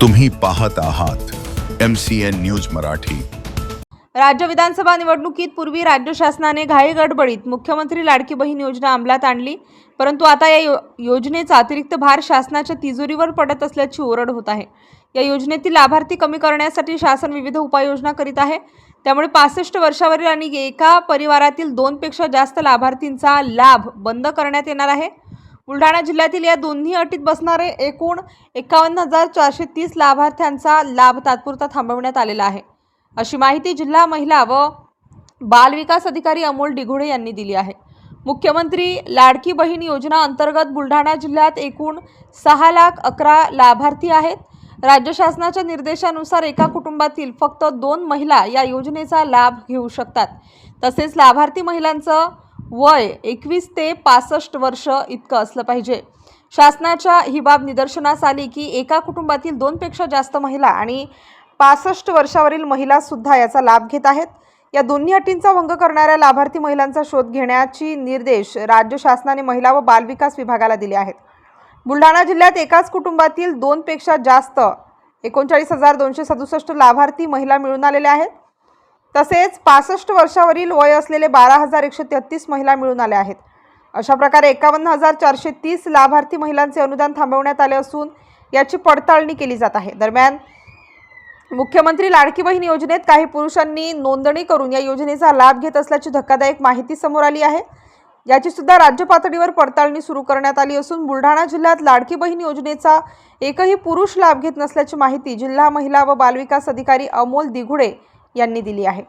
तुम्ही पाहत आहात M C N news Marathi. राज्य विधानसभा निवडणुकीत पूर्वी राज्य शासनाने घाई गडबडीत मुख्यमंत्री लाडकी बहीण योजना अंमलात आणली परंतु आता या यो योजनेचा अतिरिक्त भार शासनाच्या तिजोरीवर पडत असल्याची ओरड होत आहे. या योजनेतील लाभार्थी कमी करण्यासाठी शासन विविध उपाययोजना करीत आहे. त्यामुळे पासष्ट वर्षावरील आणि एका परिवारातील दोनपेक्षा जास्त लाभार्थींचा लाभ बंद करण्यात येणार आहे. बुलढाणा जिल्ह्यातील या दोन्ही अटीत बसणारे एकूण एकावन्न हजार चारशे तीस लाभार्थ्यांचा लाभ तात्पुरता थांबवण्यात आलेला आहे. अशी माहिती जिल्हा महिला व बाल विकास अधिकारी अमोल डिघोडे यांनी दिली आहे. मुख्यमंत्री लाडकी बहीण योजना अंतर्गत बुलढाणा जिल्ह्यात एकूण सहा लाख अकरा लाभार्थी आहेत. राज्य शासनाच्या निर्देशानुसार एका कुटुंबातील फक्त दोन महिला या योजनेचा लाभ घेऊ शकतात. तसेच लाभार्थी महिलांचं वय एकवीस ते पासष्ट वर्ष इतकं असलं पाहिजे. शासनाच्या ही बाब निदर्शनास आली की एका कुटुंबातील दोनपेक्षा जास्त महिला आणि पासष्ट वर्षावरील महिलासुद्धा याचा लाभ घेत आहेत. या दोन्ही अटींचा भंग करणाऱ्या लाभार्थी महिलांचा शोध घेण्याची निर्देश राज्य शासनाने महिला व बालविकास विभागाला दिले आहेत. बुलढाणा जिल्ह्यात एकाच कुटुंबातील दोनपेक्षा जास्त एकोणचाळीस हजार दोनशे सदुसष्ट लाभार्थी महिला मिळून आलेल्या आहेत. तसेच पासष्ट वर्षावरील वय असलेले बारा हजार एकशे तेहतीस महिला मिळून आल्या आहेत. अशा प्रकारे एकावन्न हजार चारशे तीस लाभार्थी महिलांचे अनुदान थांबवण्यात आले असून याची पडताळणी केली जात आहे. दरम्यान मुख्यमंत्री लाडकी बहीण योजनेत काही पुरुषांनी नोंदणी करून या योजनेचा लाभ घेत असल्याची धक्कादायक माहिती समोर आली आहे. याची सुद्धा राज्य पातळीवर पडताळणी सुरू करण्यात आली असून बुलढाणा जिल्ह्यात लाडकी बहीण योजनेचा एकही पुरुष लाभ घेत नसल्याची माहिती जिल्हा महिला व बालविकास अधिकारी अमोल दिघुडे यांनी दिली आहे.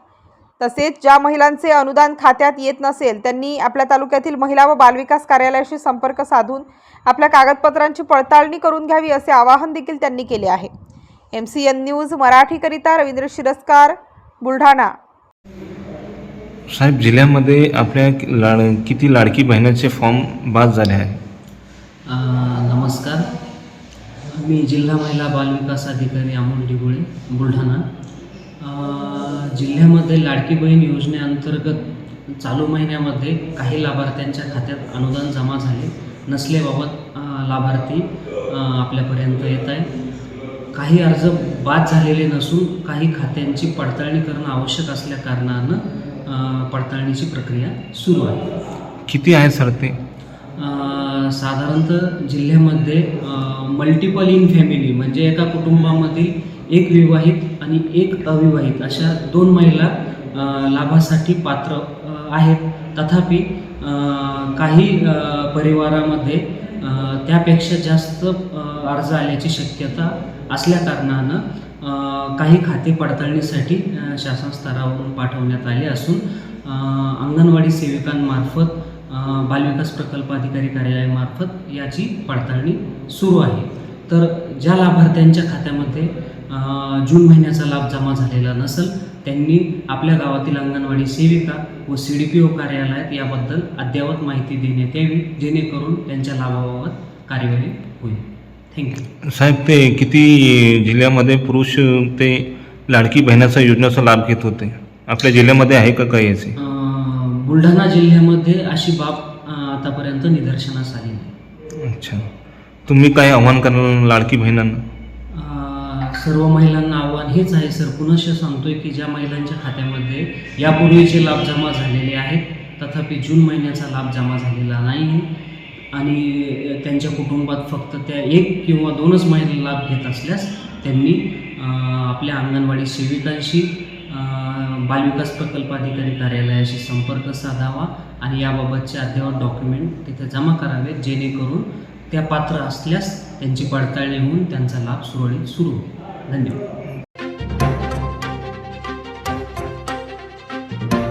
तसेच ज्या महिलांचे अनुदान खात्यात येत नसेल त्यांनी आपल्या तालुक्यातील महिला व बालविकास कार्यालयाशी संपर्क साधून आपल्या कागदपत्रांची पडताळणी करून घ्यावी असे आवाहन देखील त्यांनी केले आहे. एम सी एन न्यूज मराठीकरिता रवींद्र शिरस्कार बुलढाणा. साहेब जिल्ह्यामध्ये आपल्या लाड किती लाडकी बहिणाचे फॉर्म बाद झाले आहे? नमस्कार. मी जिल्हा महिला बालविकास अधिकारी अमोल डिगोळे बुलढाणा. जिल्ह्यामध्ये लाडकी बहीण योजनेअंतर्गत चालू महिन्यामध्ये काही लाभार्थ्यांच्या खात्यात अनुदान जमा झाले. नसल्याबाबत लाभार्थी आपल्यापर्यंत येत आहे काही अर्ज बाद झालेले नसून काही खात्यांची पडताळणी करणं आवश्यक असल्या कारणानं पडताळणीची प्रक्रिया सुरू आहे. किती आहे सर ते? साधारणतः जिल्ह्यामध्ये मल्टिपल इन फॅमिली म्हणजे एका कुटुंबामधील एक विवाहित आणि एक अविवाहित अशा दोन महिला लाभासाठी पात्र आहेत. तथापि काही परिवारामध्ये त्यापेक्षा जास्त अर्ज आल्याची शक्यता असल्या कारणानं काही खाते पडताळणीसाठी शासन स्तरावरून पाठवण्यात आले असून अंगणवाडी सेविकांमार्फत बालविकास प्रकल्प अधिकारी कार्यालयामार्फत याची पडताळणी सुरू आहे. तर ज्या लाभार्थ्यांच्या खात्यामध्ये जून महिन्याचा लाभ जमा झालेला नसेल त्यांनी आपल्या गावातील अंगणवाडी सेविका व सी डी पी ओ कार्यालयात याबद्दल अद्ययावत माहिती देण्यात यावी जेणेकरून त्यांच्या लाभाबाबत कार्यवाही होईल. थँक्यू साहेब ते किती जिल्ह्यामध्ये पुरुष ते लाडकी बहिणाचा योजनेचा लाभ घेत होते. आपल्या जिल्ह्यामध्ये आहे का काही याचे? बुलढाणा जिल्ह्यामध्ये अशी बाब आतापर्यंत निदर्शनास आली नाही. अच्छा. तुम्ही काय आव्हान कराल लाडकी बहिणांना? सर्व महिलांना आव्हान हेच आहे सर. पुनश्च सांगतोय की ज्या महिलांच्या खात्यामध्ये यापूर्वीचे लाभ जमा झालेले आहेत तथापि जून महिन्याचा लाभ जमा झालेला नाही. आणि त्यांच्या कुटुंबात फक्त त्या एक किंवा दोनच महिला लाभ घेत असल्यास त्यांनी आपल्या अंगणवाडी सेविकांशी बालविकास प्रकल्प अधिकारी कार्यालयाशी संपर्क साधावा आणि याबाबतचे अद्ययावत डॉक्युमेंट तिथे जमा करावेत जेणेकरून त्या पात्र असल्यास त्यांची पडताळणी होऊन त्यांचा लाभ सुरळीत सुरू होईल. 那你